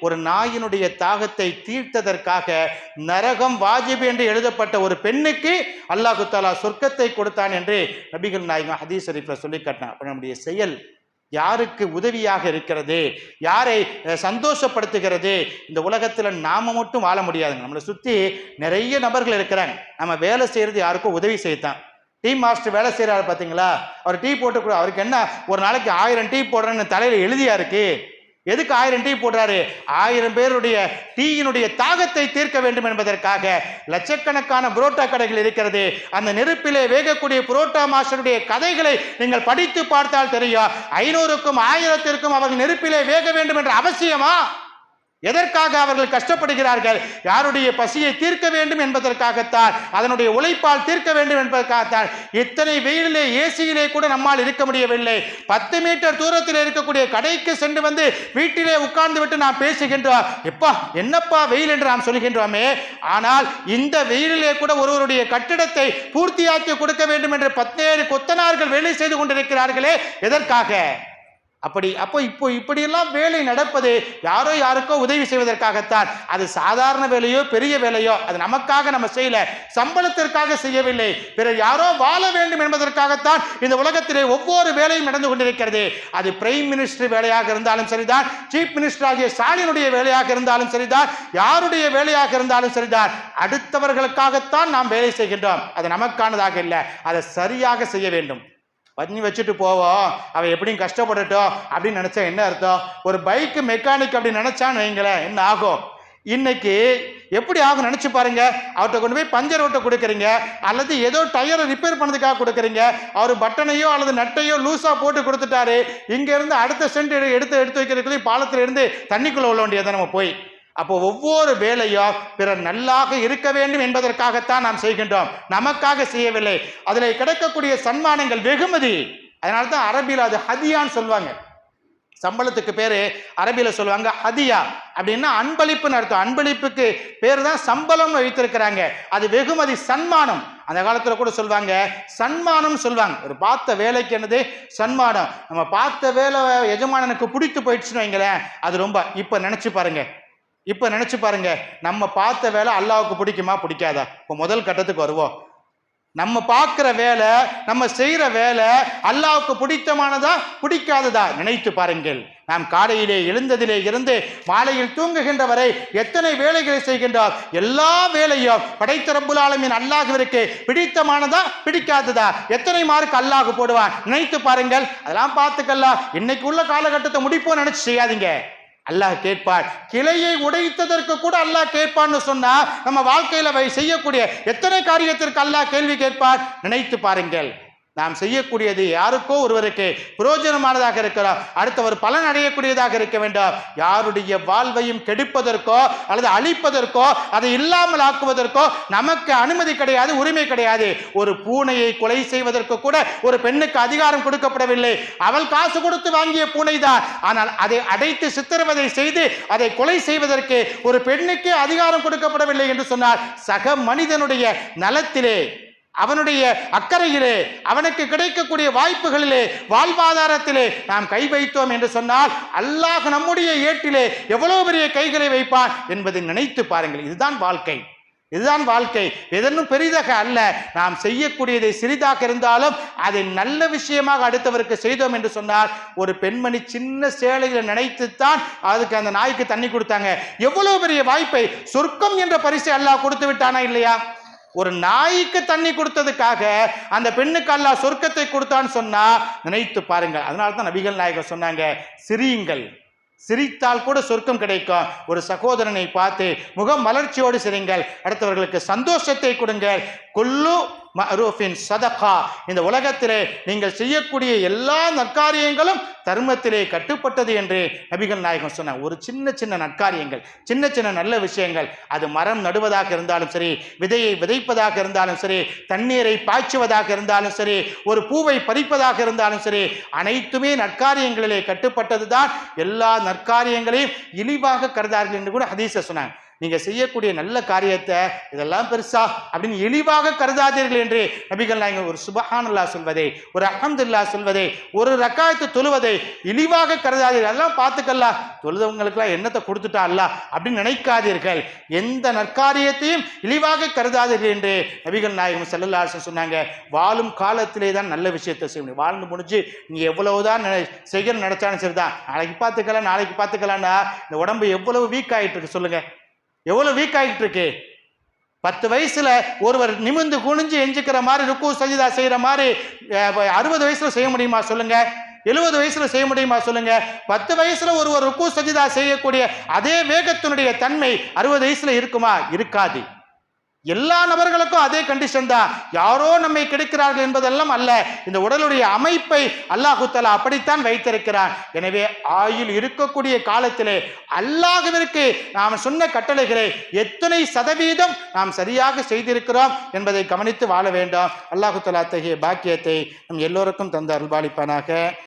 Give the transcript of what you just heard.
ஒரு நாயினுடைய தாகத்தை தீர்த்ததற்காக நரகம் வாஜிப் என்று எழுதப்பட்ட ஒரு பெண்ணுக்கு அல்லாஹு தாலா சொர்க்கத்தை கொடுத்தான் என்று நபிகள் நாயகம் ஹதீஸ் ஷரீஃபில் சொல்லி காட்டினான் அப்போ நம்முடைய செயல் யாருக்கு உதவியாக இருக்கிறது? யாரை சந்தோஷப்படுத்துகிறது? இந்த உலகத்தில் நாம மட்டும் வாழ முடியாதுங்க. நம்மளை சுற்றி நிறைய நபர்கள் இருக்கிறாங்க. நம்ம வேலை செய்கிறது யாருக்கும் உதவி செய்யத்தான் டீ மாஸ்டர் வேலை செய்கிறாரு பார்த்தீங்களா அவர் டீ போட்டு அவருக்கு என்ன ஒரு நாளைக்கு ஆயிரம் டீ போடுறேன்னு தலையில் எழுதியா இருக்குது எதுக்கு ஆயிரம் டீ போடுறாரு? ஆயிரம் பேருடைய டீயினுடைய தாகத்தை தீர்க்க வேண்டும் என்பதற்காக லட்சக்கணக்கான புரோட்டா கடைகள் இருக்கிறது. அந்த நெருப்பிலே வேகக்கூடிய புரோட்டா மாஸ்டருடைய கதைகளை நீங்கள் படித்து பார்த்தால் தெரியும். ஐநூறுக்கும் ஆயிரத்திற்கும் அவர்கள் நெருப்பிலே வேக வேண்டும் என்ற அவசியமா? எதற்காக அவர்கள் கஷ்டப்படுகிறார்கள்? யாருடைய பசியை தீர்க்க வேண்டும் என்பதற்காகத்தான் அதனுடைய உழைப்பால் தீர்க்க வேண்டும் என்பதற்காகத்தான். இத்தனை வெயிலிலே ஏசியிலே கூட நம்மால் இருக்க முடியவில்லை. பத்து மீட்டர் தூரத்தில் இருக்கக்கூடிய கடைக்கு சென்று வந்து வீட்டிலே உட்கார்ந்து விட்டு நாம் பேசுகின்றோம். எப்பா என்னப்பா வெயில் என்று நாம் சொல்கின்றோமே. ஆனால் இந்த வெயிலிலே கூட ஒருவருடைய கட்டிடத்தை பூர்த்தியாக்கி கொடுக்க வேண்டும் என்று பத்தேழு கொத்தனார்கள் வேலை செய்து கொண்டிருக்கிறார்களே. எதற்காக? அப்படி அப்போ இப்போ இப்படியெல்லாம் வேலை நடப்பது யாரோ யாருக்கோ உதவி செய்வதற்காகத்தான். அது சாதாரண வேலையோ பெரிய வேலையோ அது நமக்காக நம்ம செய்யல. சம்பளத்திற்காக செய்யவில்லை. பிறர் யாரோ வாழ வேண்டும் என்பதற்காகத்தான் இந்த உலகத்திலே ஒவ்வொரு வேலையும் நடந்து கொண்டிருக்கிறது. அது பிரைம் மினிஸ்டர் வேலையாக இருந்தாலும் சரிதான் சீஃப் மினிஸ்டர் ஆகிய ஸ்டாலினுடைய வேலையாக இருந்தாலும் சரிதான் யாருடைய வேலையாக இருந்தாலும் சரிதான். அடுத்தவர்களுக்காகத்தான் நாம் வேலை செய்கின்றோம். அது நமக்கானதாக இல்லை. அதை சரியாக செய்ய வேண்டும். பண்ணி வச்சுட்டு போவோம் அவன் எப்படியும் கஷ்டப்படட்டும் அப்படின்னு நினச்சா என்ன அர்த்தம்? ஒரு பைக்கு மெக்கானிக் அப்படி நினச்சான்னு வைங்களேன் என்ன ஆகும்? இன்னைக்கு எப்படி ஆகும் நினச்சி பாருங்க. அவர்கிட்ட கொண்டு போய் பஞ்சர் ஓட்ட கொடுக்குறீங்க. அல்லது ஏதோ டயரை ரிப்பேர் பண்ணதுக்காக கொடுக்குறீங்க. அவர் பட்டனையோ அல்லது நட்டையோ லூஸாக போட்டு கொடுத்துட்டாரு. இங்கேருந்து அடுத்த சென்ட் எடுத்து எடுத்து வைக்கிறதுக்குள்ளே பாலத்தில் இருந்து தண்ணிக்குள்ளே உள்ள வேண்டியதான் நம்ம போய் அப்போ ஒவ்வொரு வேலையும் பிறர் நல்லாக இருக்க வேண்டும் என்பதற்காகத்தான் நாம் செய்கின்றோம். நமக்காக செய்யவில்லை. அதில் கிடைக்கக்கூடிய சன்மானங்கள் வெகுமதி. அதனால தான் அரபியில் அது ஹதியான்னு சொல்லுவாங்க. சம்பளத்துக்கு பேர் அரபியில் சொல்லுவாங்க ஹதியா. அப்படின்னா அன்பளிப்புன்னு அர்த்தம். அன்பளிப்புக்கு பேர் தான் சம்பளம் வைத்திருக்கிறாங்க. அது வெகுமதி சன்மானம். அந்த காலத்தில் கூட சொல்லுவாங்க சன்மானம் சொல்லுவாங்க ஒரு பார்த்த வேலைக்கு என்னது? சன்மானம். நம்ம பார்த்த வேலை எஜமானனுக்கு பிடித்து போயிடுச்சுன்னு வைங்களேன் அது ரொம்ப இப்போ நினச்சி பாருங்கள் இப்போ நினச்சி பாருங்க நம்ம பார்த்த வேலை அல்லாவுக்கு பிடிக்குமா பிடிக்காதா? இப்போ முதல் கட்டத்துக்கு வருவோம். நம்ம பார்க்குற வேலை நம்ம செய்கிற வேலை அல்லாவுக்கு பிடித்தமானதா பிடிக்காததா? நினைத்து பாருங்கள். நாம் காலையிலே எழுந்ததிலே இருந்து மாலையில் தூங்குகின்ற வரை எத்தனை வேலைகளை செய்கின்றார்? எல்லா வேலையும் படைத்த ரப்புல் ஆலமீன் பிடித்தமானதா பிடிக்காததா? எத்தனை மார்க் அல்லாஹ் போடுவான்? நினைத்து பாருங்கள். அதெல்லாம் பார்த்துக்கலாம் இன்னைக்கு உள்ள காலகட்டத்தை முடிப்போம் நினைச்சு செய்யாதீங்க. அல்லாஹ் கேட்பார். கிளையை உடைத்ததற்கு கூட அல்லாஹ் கேட்பான்னு சொன்னா நம்ம வாழ்க்கையில செய்யக்கூடிய எத்தனை காரியத்திற்கு அல்லாஹ் கேள்வி கேட்பார்? நினைத்து பாருங்கள். நாம் செய்யக்கூடியது யாருக்கோ ஒருவருக்கு பிரயோஜனமானதாக இருக்கிறோம் அடுத்தவர் பலன் அடையக்கூடியதாக இருக்க வேண்டும். யாருடைய வாழ்வையும் கெடுப்பதற்கோ அல்லது அழிப்பதற்கோ அதை இல்லாமல் ஆக்குவதற்கோ நமக்கு அனுமதி கிடையாது உரிமை கிடையாது. ஒரு பூனையை கொலை செய்வதற்கு கூட ஒரு பெண்ணுக்கு அதிகாரம் கொடுக்கப்படவில்லை. அவள் காசு கொடுத்து வாங்கிய பூனை தான். ஆனால் அதை அடைத்து சித்திரவதை செய்து அதை கொலை செய்வதற்கு ஒரு பெண்ணுக்கு அதிகாரம் கொடுக்கப்படவில்லை என்று சொன்னார் சக மனிதனுடைய நலத்திலே அவனுடைய அக்கறையிலே அவனுக்கு கிடைக்கக்கூடிய வாய்ப்புகளிலே வாழ்வாதாரத்திலே நாம் கை வைத்தோம் என்று சொன்னால் அல்லாஹ் நம்முடைய ஏட்டிலே எவ்வளவு பெரிய கைகளை வைப்பான் என்பதை நினைத்து பாருங்கள். இதுதான் வாழ்க்கை. இதுதான் வாழ்க்கை. எதனும் பெரிதாக அல்ல. நாம் செய்யக்கூடியதை சிறிதாக இருந்தாலும் அதை நல்ல விஷயமாக அடுத்தவருக்கு செய்தோம் என்று சொன்னால் ஒரு பெண்மணி சின்ன சேலையில் நினைத்துத்தான் அதுக்கு அந்த நாய்க்கு தண்ணி கொடுத்தாங்க. எவ்வளவு பெரிய வாய்ப்பை சொர்க்கம் என்ற பரிசை அல்லாஹ் கொடுத்து விட்டானா இல்லையா? ஒரு நாய்க்கு தண்ணி கொடுத்ததுக்காக அந்த பெண்ணுக்கு அல்லாஹ் சொர்க்கத்தை கொடுத்தான்னு சொன்னா நினைத்து பாருங்கள். அதனால தான் நபிகள் நாயகர் சொன்னாங்க சிரியுங்கள். சிரித்தால் கூட சொர்க்கம் கிடைக்கும். ஒரு சகோதரனை பார்த்து முகம் மலர்ச்சியோடு சிரிங்கள் அடுத்தவர்களுக்கு சந்தோஷத்தை கொடுங்கள். கொல்லு மரூஃபின் சதகா. இந்த உலகத்திலே நீங்கள் செய்யக்கூடிய எல்லா நற்காரியங்களும் தர்மத்திலே கட்டுப்பட்டது என்று நபிகள் நாயகம் சொன்னார். ஒரு சின்ன சின்ன நற்காரியங்கள் சின்ன சின்ன நல்ல விஷயங்கள் அது மரம் நடுவதாக இருந்தாலும் சரி விதையை விதைப்பதாக இருந்தாலும் சரி தண்ணீரை பாய்ச்சுவதாக இருந்தாலும் சரி ஒரு பூவை பறிப்பதாக இருந்தாலும் சரி அனைத்துமே நற்காரியங்களிலே கட்டுப்பட்டது தான் எல்லா நற்காரியங்களையும் இழிவாக கருதார்கள் என்று கூட ஹதீஸ சொன்னாங்க. நீங்க செய்யக்கூடிய நல்ல காரியத்தை இதெல்லாம் பெருசா அப்படின்னு இழிவாக கருதாதீர்கள் என்று நபிகள் நாயகம் ஒரு சுபஹானல்லா சொல்வதை ஒரு அஹமதுல்லா சொல்வதை ஒரு ரக்காயத்து தொழுவதை இழிவாக கருதாதீர்கள். அதெல்லாம் பார்த்துக்கலாம் தொழுதவங்களுக்கெல்லாம் என்னத்தை கொடுத்துட்டா அல்ல அப்படின்னு நினைக்காதீர்கள். எந்த நற்காரியத்தையும் இழிவாக கருதாதீர்கள் என்று நபிகள் நாயகம் செல்லல்லா சொன்னாங்க. வாழும் காலத்திலே தான் நல்ல விஷயத்தை செய்ய முடியும். வாழ்ந்து முடிஞ்சு நீங்க எவ்வளவுதான் செய்யணும் செய்கிற நினைச்சாலும் சரிதான். நாளைக்கு பார்த்துக்கலாம் நாளைக்கு பார்த்துக்கலாம்னா இந்த உடம்பு எவ்வளவு வீக் ஆகிட்டு இருக்கு சொல்லுங்கள் எவ்வளோ வீக் ஆகிட்டு இருக்கு பத்து வயசுல ஒருவர் நிமிர்ந்து குனிஞ்சு எஞ்சிக்கிற மாதிரி ருக்கு சஜிதா செய்யற மாதிரி அறுபது வயசுல செய்ய முடியுமா சொல்லுங்க? எழுபது வயசுல செய்ய முடியுமா சொல்லுங்க? பத்து வயசுல ஒருவர் ருக்கு சஜிதா செய்யக்கூடிய அதே வேகத்தினுடைய தன்மை அறுபது வயசுல இருக்குமா? இருக்காது. எல்லா நபர்களுக்கும் அதே கண்டிஷன் தான். யாரோ நம்மை கெடுக்கிறார்கள் என்பதெல்லாம் அல்ல. இந்த உடலுடைய அமைப்பை அல்லாஹு அப்படித்தான் வைத்திருக்கிறான். எனவே ஆயுள் இருக்கக்கூடிய காலத்திலே அல்லாஹவிற்கு நாம் சொன்ன கட்டளைகளை எத்தனை சதவீதம் நாம் சரியாக செய்திருக்கிறோம் என்பதை கவனித்து வாழ வேண்டும். அல்லாஹுத்தலா அத்தகைய பாக்கியத்தை நம் எல்லோருக்கும் தந்த அருள்பாலிப்பானாக